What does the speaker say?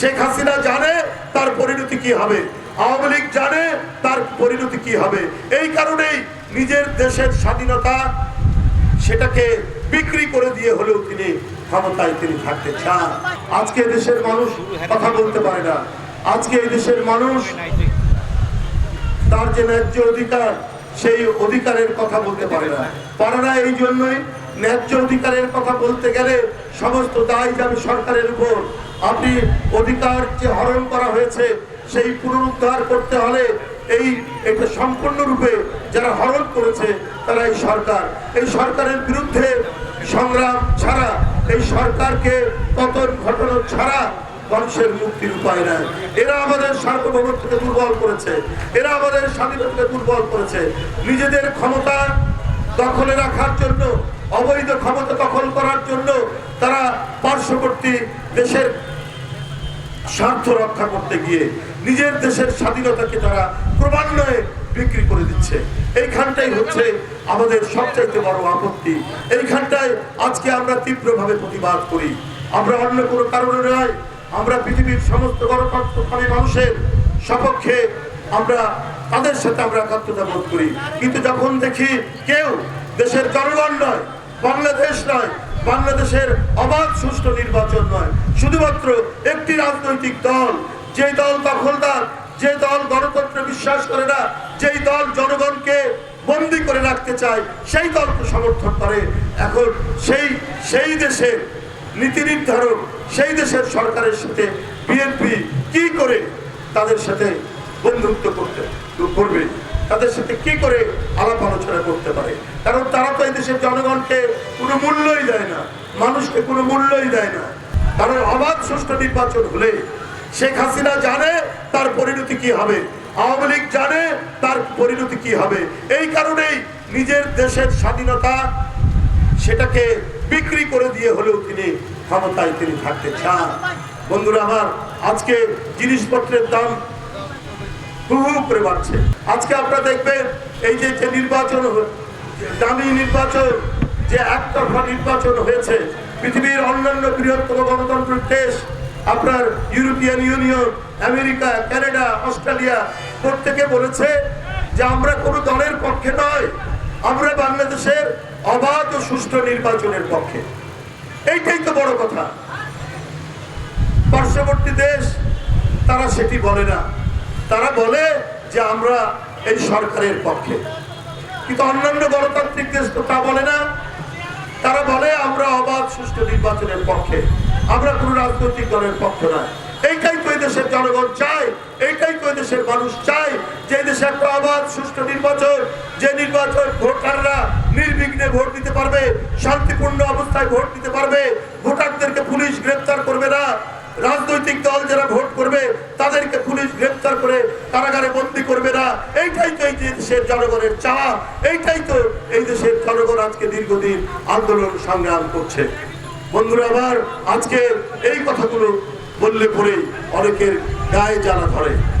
শেখ হাসিনা জানে তার পরিণতি কি হবে, আওয়ামী লীগ জানে তার পরিণতি কি হবে। এই কারণেই নিজের দেশের স্বাধীনতা সেটাকে বিক্রি করে দিয়ে হলেও তিনি ক্ষমতায় তিনি থাকতে চান। আজকে দেশের মানুষ কথা বলতে পারে না। আজকে এই দেশের মানুষ তার যে ন্যায্য অধিকার, সেই অধিকারের কথা বলতে পারে না। পারে না এই জন্যই ন্যায্য অধিকারের কথা বলতে গেলে সমস্ত দায় যাবে সরকারের উপর। আপনি অধিকার যে হরণ করা হয়েছে, সেই পুনরুদ্ধার করতে হলে এই এটা সম্পূর্ণরূপে যারা হরণ করেছে, তারা এই সরকার। এই সরকারের বিরুদ্ধে সংগ্রাম ছাড়া, এই সরকারকে পতন ঘটানো ছাড়া মানুষের মুক্তির উপায় নাই। এরা আমাদের সার্বভৌমত্বকে দুর্বল করেছে। এরা আমাদের স্বাধীনতাকে দুর্বল করেছে। নিজেদের ক্ষমতা দখলে রাখার জন্য, অবৈধ ক্ষমতা দখল করার জন্য তারা পার্শ্ববর্তী দেশের স্বার্থ রক্ষা করতে গিয়ে নিজের দেশের স্বাধীনতাকে তারা ক্রমান্বয়ে বিক্রি করে দিচ্ছে। এইখানটাই হচ্ছে আমাদের সবচাইতে বড় আপত্তি। এইখানটায় আজকে আমরা তীব্রভাবে প্রতিবাদ করি। আমরা অন্য কোনো কারণে নয়, আমরা পৃথিবীর সমস্ত গণতন্ত্রকামী মানুষের সপক্ষে আমরা, তাদের সাথে আমরা একাত্মতা বোধ করি। কিন্তু যখন দেখি কেউ দেশের জনগণ নয়, বাংলাদেশ নয় বাংলাদেশের অবাধ সুষ্ঠু নির্বাচন নয়। শুধুমাত্র একটি রাজনৈতিক দল যে দল দখলদার যে দল গণতন্ত্রে বিশ্বাস করে না, যেই দল জনগণকে বন্দি করে রাখতে চায়, সেই দলকে সমর্থন করে। এখন সেই সেই দেশের নীতি নির্ধারক, সেই দেশের সরকারের সাথে বিএনপি কি করে তাদের সাথে দেশের জনগণকে কোনো মূল্যই দেয় না, মানুষকে কোনো মূল্যই দেয় না। কারণ অবাধ সুষ্ঠু নির্বাচন হলে শেখ হাসিনা জানে তার পরিণতি কি হবে, আওয়ামী লীগ জানে তার পরিণতি কি হবে। এই কারণেই নিজের দেশের স্বাধীনতা সেটাকে বিক্রি করে দিয়ে হলেও তিনি ক্ষমতায় তিনি থাকতে চান। বন্ধুরা আমার, আজকে জিনিসপত্রের দাম হু হু করে বাড়ছে। আজকে আপনারা দেখবেন এই যে নির্বাচন দামি নির্বাচন, যে একতরফা নির্বাচন হয়েছে, পৃথিবীর অন্যান্য বৃহত্তম গণতন্ত্রের দেশ, আপনার European Union, America, Canada, Australia, প্রত্যেকে বলেছে যে আমরা কোনো দলের পক্ষে নয়, আমরা বাংলাদেশের অবাধ ও সুষ্ঠু নির্বাচনের পক্ষে। এইটাই তো বড় কথা। পার্শ্ববর্তী দেশ, তারা সেটি বলে না। তারা বলে যে আমরা এই সরকারের পক্ষে। কিন্তু অন্যান্য গণতান্ত্রিক দেশ তো তা বলে না। তারা বলে, আমরা অবাধ সুষ্ঠু নির্বাচনের পক্ষে। আমরা কোনো রাজনৈতিক দলের পক্ষ না এইটাই তো দেশের জনগণ চায়, এইটাই তো দেশের মানুষ চায় যে দেশে একটা অবাধ সুষ্ঠু নির্বাচন, যে নির্বাচন ভোটাররা নির্বিঘ্নে ভোট দিতে পারবে, শান্তিপূর্ণ অবস্থায় ভোট দিতে পারবে, ভোটারদেরকে পুলিশ গ্রেপ্তার করবে না। রাজনৈতিক দল যারা ভোট করবে, তাদেরকে পুলিশ গ্রেফতার করে কারাগারে বন্দী করবে না। এইটাই তো এই দেশের জনগণের চাওয়া, এইটাই তো এই দেশের জনগণ আজকে দীর্ঘদিন আন্দোলন সংগ্রাম করছে। বন্ধুরা, আবার আজকে এই কথাগুলো বললে পরে অনেকের গায়ে জানা ধরে।